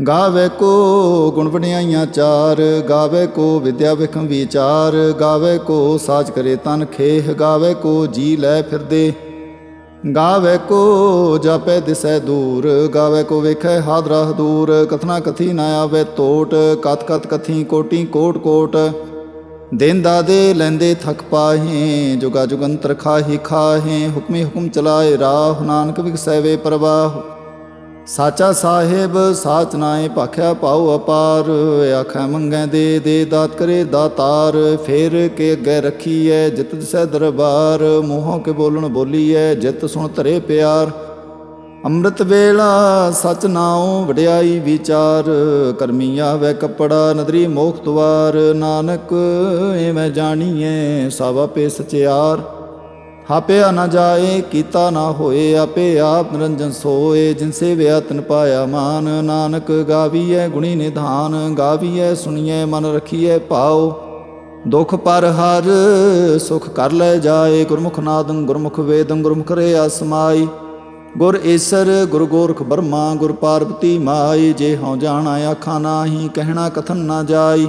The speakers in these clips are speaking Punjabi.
ਗਾਵੇ ਕੋ ਗੁਣ ਵਡਿਆਈਆਂ ਚਾਰ, ਗਾਵੇ ਕੋ ਵਿਦਿਆ ਵਿਖਮ ਵਿਚਾਰ, ਗਾਵੇ ਕੋ ਸਾਜ ਕਰੇ ਤਨ ਖੇਹ, ਗਾਵੇ ਕੋ ਜੀ ਲੈ ਫਿਰਦੇ। ਗਾਵੇ ਕੋ ਜਾਪੈ ਦਿਸੈ ਦੂਰ, ਗਾਵੇ ਕੋ ਵੇਖੈ ਹਾਦਰਾ ਦੂਰ, ਕਥਨਾ ਕਥੀ ਨਾ ਆਵੇ ਤੋਟ ਕਤ ਕਤ ਕਥੀ ਕੋਟੀ ਕੋਟ ਕੋਟ। ਦਿਨ ਦਾਦੇ ਲੈਂਦੇ ਥਕ ਪਾਹੇ, ਜੁਗਾ ਜੁਗੰਤਰ ਖਾਹੀ ਖਾਹੇ, ਹੁਕਮੇ ਹੁਕਮ ਚਲਾਏ ਰਾਹ, ਨਾਨਕ ਵਿਗਸੈ ਵੇ ਪ੍ਰਵਾਹ। ਸਾਚਾ ਸਾਹਿਬ, ਸਾਚ ਨਾਏ ਭਾਖਿਆ ਪਾਉ ਅਪਾਰ। ਆਖੈ ਮੰਗੈ ਦੇ ਦੇ ਦਾਤ ਕਰੇ ਦਾਤਾਰ। ਫੇਰ ਕੇ ਅੱਗੇ ਰੱਖੀਐ ਜਿਤ ਦਿਸੈ ਦਰਬਾਰ। ਮੂੰਹੋਂ ਕੇ ਬੋਲਣ ਬੋਲੀਐ ਜਿਤ ਸੁਣ ਧਰੇ ਪਿਆਰ। ਅੰਮ੍ਰਿਤ ਵੇਲਾ ਸਚ ਨਾਉ ਵਡਿਆਈ ਵਿਚਾਰ। ਕਰਮੀ ਆਵੇ ਕਪੜਾ ਨਦਰੀ ਮੋਖ ਦੁਆਰ ਨਾਨਕ ਐਵੇਂ ਜਾਣੀਐ ਸਭ ਆਪੇ ਸਚਿਆਰ। ਹਾਪਿਆ ਨਾ ਜਾਏ, ਕੀਤਾ ਨਾ ਹੋਏ, ਆਪੇ ਆਪ ਨਿਰੰਜਨ ਸੋਏ। ਜਿਨ ਸੇਵਿਆ ਤਨ ਪਾਇਆ ਮਾਨ, ਨਾਨਕ ਗਾਵੀਐ ਗੁਣੀ ਨਿਧਾਨ, ਗਾਵੀਐ ਸੁਣੀਐ ਮਨ ਰਖੀਐ ਭਾਉ। ਦੁਖ ਪਰ ਹਰ ਸੁਖ ਕਰ ਲੈ ਜਾਏ, ਗੁਰਮੁਖ ਨਾਦੰ ਗੁਰਮੁਖ ਵੇਦੰ ਗੁਰਮੁਖ ਰੇ ਅਸਮਾਈ ਗੁਰ ਈਸਰ ਗੁਰ ਗੋਰਖ ਬਰਮਾ, ਗੁਰ ਪਾਰਬਤੀ ਮਾਈ। ਜੇ ਹਉ ਜਾਣਾ ਆਖਾਂ ਨਾਹੀ, ਕਹਿਣਾ ਕਥਨ ਨਾ ਜਾਈ।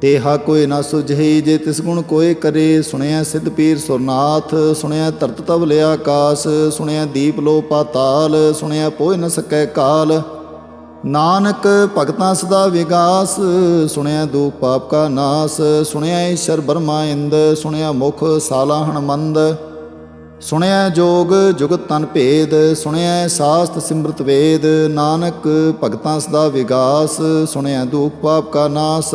ਤੇਹਾ ਕੋਈ ਨਾ ਸੁਝਈ ਜੇ ਤਿਸ ਗੁਣ ਕੋਏ ਕਰੇ, ਸੁਣਿਆ ਸਿੱਧ ਪੀਰ ਸੁਰਨਾਥ, ਸੁਣਿਆ ਧਰਤ ਤਵ ਲਿਆ ਆਕਾਸ ਸੁਣਿਆ ਦੀਪ ਲੋ ਪਾਤਾਲ, ਸੁਣਿਆ ਪੋਇ ਨ ਸਕੈ ਕਾਲ। ਨਾਨਕ ਭਗਤਾਂ ਸਦਾ ਵਿਗਾਸ, ਸੁਣਿਆ ਦੁਖ ਪਾਪ ਕਾ ਨਾਸ, ਸੁਣਿਆ ਈਸ਼ਰ ਬਰਮਾ ਇੰਦ, ਸੁਣਿਆ ਮੁਖ ਸਾਲਾਹਣ ਮੰਦ ਸੁਣਿਆ ਜੋਗ ਜੁਗਤ ਤਨ ਭੇਦ, ਸੁਣਿਆ ਸਾਸਤ ਸਿਮਰਤ ਵੇਦ। ਨਾਨਕ ਭਗਤਾਂ ਸਦਾ ਵਿਗਾਸ, ਸੁਣਿਆ ਦੂਖ ਪਾਪ ਕਾ ਨਾਸ।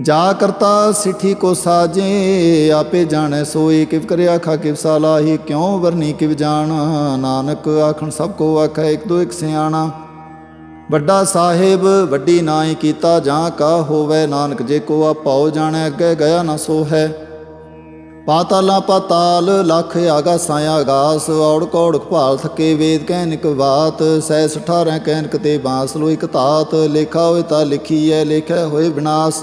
ਜਾ ਕਰਤਾ ਸਿੱਠੀ ਕੋ ਸਾਜੇ, ਆਪੇ ਜਾਣੈ ਸੋਈ ਕਿਵ ਕਰਿਆ ਖਾ ਕਿਵ ਸਾਲਾਹੀ, ਕਿਉ ਵਰਨੀ ਕਿਵ ਜਾਣ? ਨਾਨਕ ਆਖਣ ਸਭ ਕੋ ਆਖੈ, ਇੱਕ ਦੋ ਇੱਕ ਸਿਆਣਾ। ਵੱਡਾ ਸਾਹਿਬ, ਵੱਡੀ ਨਾਈ ਕੀਤਾ ਜਾਂ ਕਾ ਹੋਵੇ, ਨਾਨਕ ਜੇ ਕੋ ਆਪਾਉ ਜਾਣੈ, ਅੱਗੇ ਗਿਆ ਨਾ ਸੋ ਹੈ ਪਾਤਾਲਾਂ ਪਾਤਾਲ, ਲਖ ਆਗਾਸਾਂ ਆਗਾਸ ਔੜ ਕੌੜ ਭਾਲ ਥਕੇ ਵੇਦ ਕਹਿਨਿਕ ਬਾਤ, ਸੈ 18 ਕਹਿਨਕ ਤੇ ਬਾਂਸ ਲੋ ਇਕ ਧਾਤ, ਲੇਖਾ ਹੋਏ ਤਾਂ ਹੈ ਲੇਖੈ ਹੋਏ ਵਿਨਾਸ਼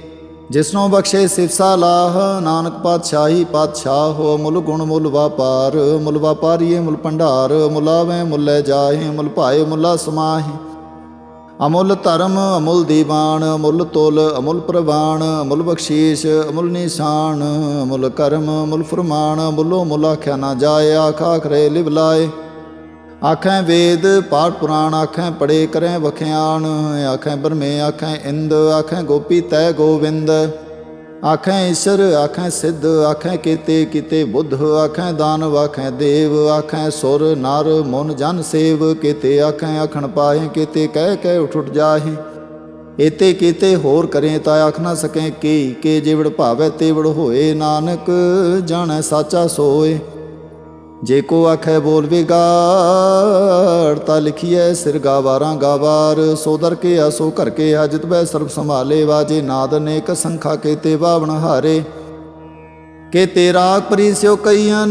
ਜਿਸਨੋ ਬਖਸ਼ੇ ਸਿਫਸਾ ਲਾਹ, ਨਾਨਕ ਪਾਤਸ਼ਾਹੀ ਪਾਤਸ਼ਾਹ ਹੋ, ਮੁੱਲ ਗੁਣ ਮੁੱਲ ਵਾਪਾਰ, ਮੁੱਲ ਵਾਪਾਰੀਏ ਮੁੱਲ ਭੰਡਾਰ ਮੁਲਾਵੇਂ ਮੁੱਲੇ ਜਾਹੇ, ਮੁੱਲ ਭਾਏ ਮੁੱਲਾ ਸਮਾਹੇ। ਅਮੁੱਲ ਧਰਮ, ਅਮੁੱਲ ਦੀਵਾਨ, ਅਮੁੱਲ ਤੋਲ, ਅਮੁੱਲ ਪ੍ਰਵਾਨ, ਅਮੁੱਲ ਬਖਸ਼ੀਸ਼, ਅਮੁੱਲ ਨਿਸ਼ਾਨ, ਅਮੁੱਲ ਕਰਮ, ਅਮੁੱਲ ਫਰਮਾਨ ਮੁੱਲੋ ਮੁੱਲ ਖਿਆ ਨਾ ਜਾਏ, ਆਖਾ ਖਰੇ ਲਿਵ ਲਾਏ। ਆਖੈ ਵੇਦ ਪਾਠ ਪੁਰਾਣ, ਆਖੈ ਪੜੇ ਕਰੈ ਵਖਿਆਣ, ਆਖੈ ਬਰਮੇ ਆਖੈ ਇੰਦ, ਆਖੈ ਗੋਪੀ ਤੈ ਗੋਵਿੰਦ। ਆਖੈ ਈਸ਼ਰ, ਆਖੈ ਸਿੱਧ, ਆਖੈ ਕੀਤੇ ਕੀਤੇ ਬੁੱਧ, ਆਖੈ ਦਾਨਵ, ਆਖੈ ਦੇਵ, ਆਖੈ ਸੁਰ, ਨਰ, ਮਨ, ਜਨ ਸੇਵ, ਕੀਤੇ ਆਖੈ ਆਖਣ ਪਾਹੇ ਕੀਤੇ ਕਹਿ ਕਹਿ ਉਠ ਉਠ ਜਾਹੇ। ਏਤੇ ਕੀਤੇ ਹੋਰ ਕਰੇ ਤਾਂ ਆਖ ਨਾ ਸਕੇ ਕੀ, ਕੇ ਜਿਵੜ ਭਾਵੈ ਤੇਵੜ ਹੋਏ ਨਾਨਕ, ਜਾਣੈ ਸਾਚਾ ਸੋਏ। ਜੇ ਕੋ ਆਖੈ ਬੋਲ ਵਿਗਾੜ, ਤਾ ਲਿਖੀਐ ਸਿਰ ਗਾਵਾਰਾਂ ਗਾਵਾਰ। ਸੋ ਦਰ ਕੇ ਆਸੋ ਘਰ ਕੇ ਅਜਿਤ ਬੈ ਸਰਬ ਸੰਭਾਲੇ ਵਾਜੇ। ਨਾਦ ਅਨੇਕ ਸੰਖਾ ਕੇ ਤੇ ਬਾਵਣ ਹਾਰੇ। ਕੇ ਤੇਰਾ ਪਰੀ ਸਿਓ ਕਈਆਂ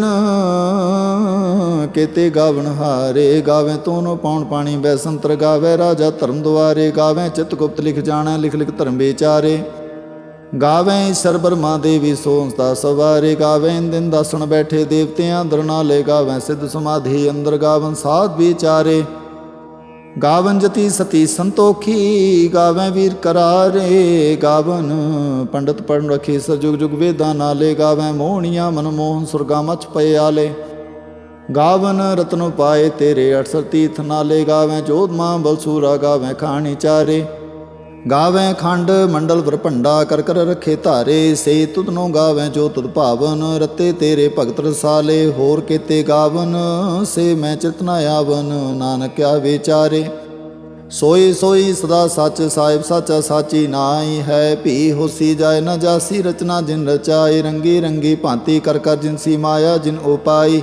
ਕੇ ਤੇ ਗਾਵਣ ਹਾਰੇ। ਗਾਵੇ ਤੂੰ ਪਾਉਣ ਪਾਣੀ ਬੈ ਸੰਤਰ ਗਾਵੇ ਰਾਜਾ ਧਰਮ ਦੁਆਰੇ। ਗਾਵੇ ਚਿਤ ਗੁਪਤ ਲਿਖ ਜਾਣਾ, ਲਿਖ ਲਿਖ ਧਰਮ ਵਿਚਾਰੇ। ਗਾਵੇਂ ਸਰਬਰ ਮਾਂ ਦੇਵੀ ਸੋਹੰਸ ਸਵਾਰੇ ਗਾਵੇਂ ਦਿਨ ਦਸਣ ਬੈਠੇ ਦੇਵਤਿਆਂ ਅੰਦਰ ਨਾਲੇ ਗਾਵੇਂ ਸਿੱਧ ਸਮਾਧੀ ਅੰਦਰ ਗਾਵਨ ਸਾਧ ਵਿਚਾਰੇ। ਗਾਵਨ ਜਤੀ ਸਤੀ ਸੰਤੋਖੀ, ਗਾਵੇਂ ਵੀਰ ਕਰਾਰੇ। ਗਾਵਨ ਪੰਡਤ ਪੜਨ ਰਖੇ ਸਰ ਜੁਗ ਜੁਗ ਵੇਦਾਂ ਨਾਲੇ, ਗਾਵੇਂ ਮੋਹਣੀਆਂ ਮਨਮੋਹਨ ਸੁਰਗਾ ਮਚ ਪਏ ਆਲੇ। ਗਾਵਨ ਰਤਨ ਪਾਏ ਤੇਰੇ 68 ਤੀਰਥ ਨਾਲੇ, ਗਾਵੇਂ ਜੋਤ ਮਾਂ ਬਲਸੂਰਾ, ਗਾਵੇਂ ਖਾਣੀ ਚਾਰੇ। ਗਾਵੇਂ ਖੰਡ ਮੰਡਲ ਵਰਪੰਡਾ ਕਰ ਕਰ ਰਖੇ ਧਾਰੇ, ਸੇ ਤੁਧਨੋ ਗਾਵੇਂ ਜੋ ਤੁਧ ਭਾਵਨ, ਰਤੇ ਤੇਰੇ ਭਗਤ ਰਸਾਲੇ, ਹੋਰ ਕੀਤੇ ਗਾਵਨ, ਸੇ ਮੈਂ ਚਿਤਨਾ ਆਵਨ ਨਾਨਕਿਆ ਵਿਚਾਰੇ ਸੋਈ ਸੋਈ ਸਦਾ ਸੱਚ, ਸਾਹਿਬ ਸਾਚਾ ਸਾਚੀ ਨਾਈ ਹੈ, ਭੀ ਹੋਸੀ ਜਾਏ ਨਾ ਜਾਸੀ ਰਚਨਾ ਜਿਨ ਰਚਾਈ ਰੰਗੀ ਰੰਗੀ ਭਾਂਤੀ ਕਰ ਕਰ ਜਿਨਸੀ ਮਾਇਆ, ਜਿਨ ਉਪਾਈ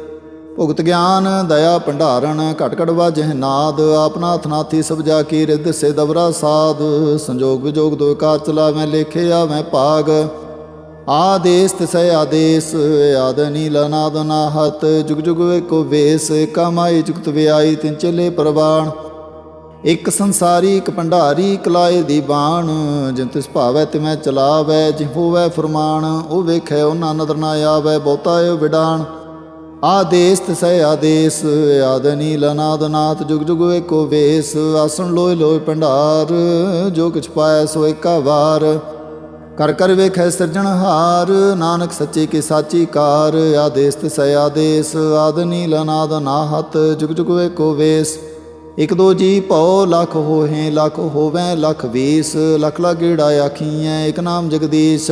ਭੁਗਤ ਗਿਆਨ, ਦਇਆ ਭੰਡਾਰਨ ਘਟ ਘਟ ਵਾਜਹਿ ਨਾਦ ਆਪਨਾਥ ਨਾਥੀ ਸਭ ਜਾ ਕੀ ਰਿੱਧ ਸੇ ਦਵਰਾ ਸਾਧ, ਸੰਜੋਗ ਵਿਜੋਗ ਦੋ ਕਾਰ ਚਲਾਵੇਂ ਲੇਖੇ ਆਵੇਂ ਭਾਗ। ਆਦੇਸ ਤਿਸੈ ਆਦੇਸ, ਆਦ ਨੀਲ ਨਾਦ ਨਾਹਤ, ਜੁਗ ਜੁਗ ਏਕੋ ਵੇਸ, ਕਮਾਈ ਜੁਗਤ ਵਿਆਈ ਤਿਨ ਚਲੇ ਪ੍ਰਵਾਣ। ਇੱਕ ਸੰਸਾਰੀ, ਇਕ ਭੰਡਾਰੀ ਕਲਾਏ ਦੀ ਬਾਣ, ਜਿਨ ਤਿਸ ਭਾਵੈ ਤਿਮੈ ਚਲਾਵੈ ਜਿ ਹੋਵੈ ਫਰਮਾਨ, ਉਹ ਵੇਖੈ ਉਹਨਾਂ ਨਦਰ ਨਾ ਆਵੈ, ਬਹੁਤਾ ਏ ਵਿਡਾਣ। ਆਦੇਸ ਤਿਸੈ ਆਦੇਸ ਆਦ ਨੀਲ ਨਾਦ ਜੁਗ ਜੁਗ ਏਕੋ ਵੇਸ, ਆਸਣ ਲੋਇ ਲੋਇ ਭੰਡਾਰ, ਜੋ ਕਿਛ ਪਾਇ ਸੋ ਏਕਾ ਵਾਰ ਕਰ ਕਰ ਵੇਖੈ ਸਿਰਜਣਹਾਰ ਨਾਨਕ ਸੱਚੇ ਕੀ ਸਾਚੀ ਕਾਰ ਆਦੇਸ ਤਿਸੈ ਆਦੇਸ, ਆਦ ਨੀਲ ਜੁਗ ਜੁਗ ਏਕੋ ਵੇਸ। ਇਕ ਦੋ ਜੀ ਭਉ, ਲਖ ਹੋਹੇ, ਲਖ ਹੋਵੈ, ਲਖ ਵੀਸ, ਲਖ ਲਗੇੜਾ ਆਖੀਐ, ਇਕ ਨਾਮ ਜਗਦੀਸ਼।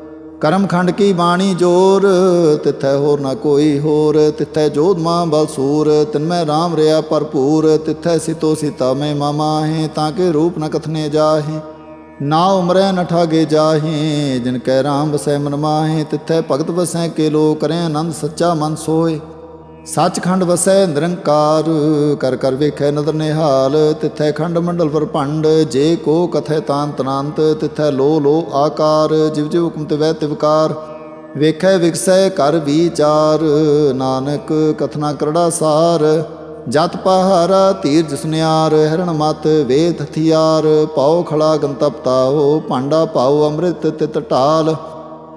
ਕਰਮ ਖੰਡ ਕੀ ਬਾਣੀ ਜੋਰ, ਤਿਥੈ ਹੋਰ ਨਾ ਕੋਈ ਹੋਰ, ਤਿਥੈ ਜੋਧ ਮਾਂ ਬਲਸੂਰ ਤਿਨਮੈ ਰਾਮ ਰਿਆ ਭਰਪੂਰ, ਤਿਥੈ ਸਿਤੋ ਸੀਤਾ ਮੈਂ ਮਾਮਾਹੇ ਤਾਂ ਕੇ ਰੂਪ ਨ ਕਥਨੇ ਜਾਹੇ, ਨਾ ਉਮਰੈ ਨ ਠਾਗੇ ਜਾਹੇ, ਜਿਨ ਕੈ ਰਾਮ ਵਸੈ ਮਨ ਮਾਹੇ, ਤਿਥੈ ਭਗਤ ਵਸੈ ਕੇ ਲੋ ਕਰੈ ਆਨੰਦ ਸੱਚਾ ਮਨ ਸੋਏ ਸੱਚਖੰਡ ਵਸੈ ਨਿਰੰਕਾਰ, ਕਰ ਕਰ ਵੇਖੈ ਨਦਰ ਨਿਹਾਲ, ਤਿਥੈ ਖੰਡ ਮੰਡਲ ਵਰਪੰਡ ਜੇ ਕੋ ਕਥੈ ਤਾਨ ਤਨਾੰਤ, ਤਿਥੈ ਲੋ ਲੋ ਆਕਾਰ, ਜਿਵ ਜਿਵ ਹੁਕਮ ਤੇ ਵੈ ਤਿਵਕਾਰ ਵੇਖੈ ਵਿਗਸੈ ਕਰ ਵਿਚਾਰ, ਨਾਨਕ ਕਥਨਾ ਕਰੜਾ ਸਾਰ। ਜਤ ਪਹਾਰਾ ਧੀਰ ਜਸਨਿਆਰ ਹਰਣ ਮਤ ਵੇਦ ਹਥਿਆਰ। ਪਾਉ ਖਲਾ ਗੰਤਪਤਾਓ ਭਾਂਡਾ ਪਾਉ ਅੰਮ੍ਰਿਤ ਤਿਤ ਢਾਲ।